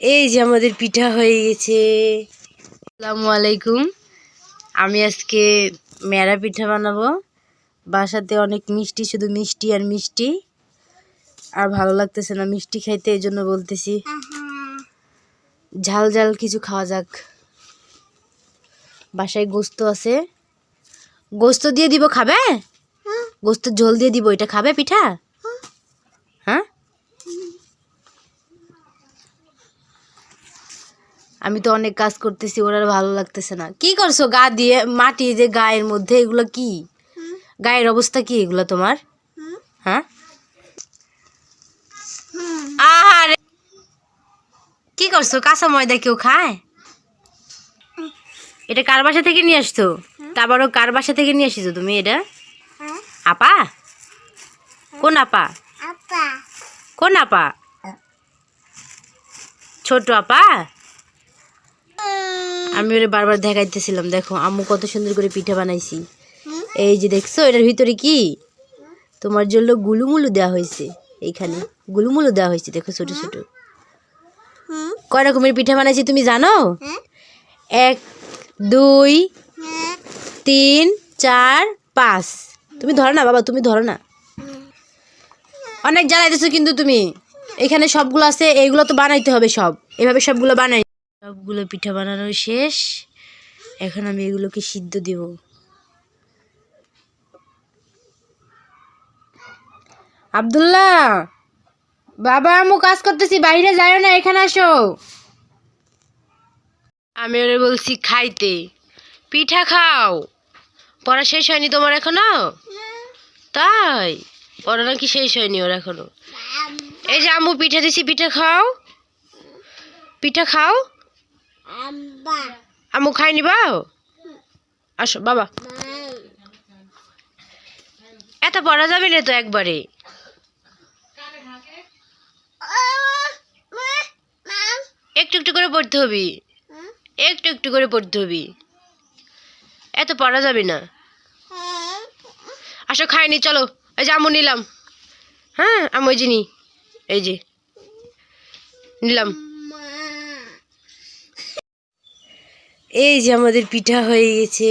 এই যে আমাদের পিঠা হয়ে গেছে। আসসালামু আলাইকুম। আমি আজকে মেরা পিঠা বানাবো। বাসাতে অনেক মিষ্টি শুধু মিষ্টি আর মিষ্টি। আর ভালো লাগতেছে না মিষ্টি খাইতে এই জন্য বলতেছি। ঝাল ঝাল কিছু খাওয়া যাক। বাসায় গোস্ত আছে। গোস্ত দিয়ে দিব খাবে? গোস্ত ঝোল দিয়ে দিব এটা খাবে পিঠা? আমি তো অনেক কাজ করতেছি ওর আর ভালো লাগতেছে না। কি করছ? গা দিয়ে মাটি যে গায়ের মধ্যে এগুলো কি? গায়ের অবস্থা কি এগুলো তোমার? হ্যাঁ? আহারে! কি করছ? কাঁচা ময়দা কেউ খায়? এটা কার বাসা থেকে নিয়ে আসতো তারপরও কার বাসা থেকে নিয়ে আসিছো তুমি এটা? আপা? কোন আপা? কোন আপা? ছোট আপা? আমি ওরে বারবার দেখাইতেছিলাম, দেখো, আম্মু কত সুন্দর করে পিঠা বানাইছি। এই যে দেখছ, এটার ভিতরে কি? তোমার জন্য গুলুমুলু দেওয়া হয়েছে, এইখানে। গুলুমুলু দেওয়া হয়েছে, দেখো, ছোট ছোট। কয় রকমের পিঠা বানাইছি তুমি জানো? এক, দুই, তিন, চার, পাঁচ। তুমি ধরো না, বাবা, তুমি ধরো না। অনেক জ্বালাইতেছো কিন্তু তুমি। এখানে সবগুলো আছে এইগুলো তো বানাইতে হবে সব। এভাবে সবগুলো বানাই সবগুলো পিঠা বানানো শেষ। এখন আমি এগুলোকে সিদ্ধ দেব। আব্দুল্লাহ, বাবা আমু কাজ করতেছি, বাইরে যাও না, এখানে আসো। আমি ওরে বলছি, খাইতে। পিঠা খাও। পড়া শেষ হয়নি তোমার এখনও? তাই? পড়া নাকি শেষ হয়নি ওর এখনও? এই যে আম্মু, পিঠা দিছি, পিঠা খাও। পিঠা খাও। আম্মু খাই নিবাও আসো, বাবা। এত পড়া যাবে না তো একবারে। একটু একটু করে পড়তে হবে। একটু একটু করে পড়তে হবে। এত পড়া যাবে না। আসো খাইনি চলো। এই যে আমু নিলাম। হ্যাঁ আমি ওই যে এই যে। নিলাম। এই যে আমাদের পিঠা হয়ে গেছে।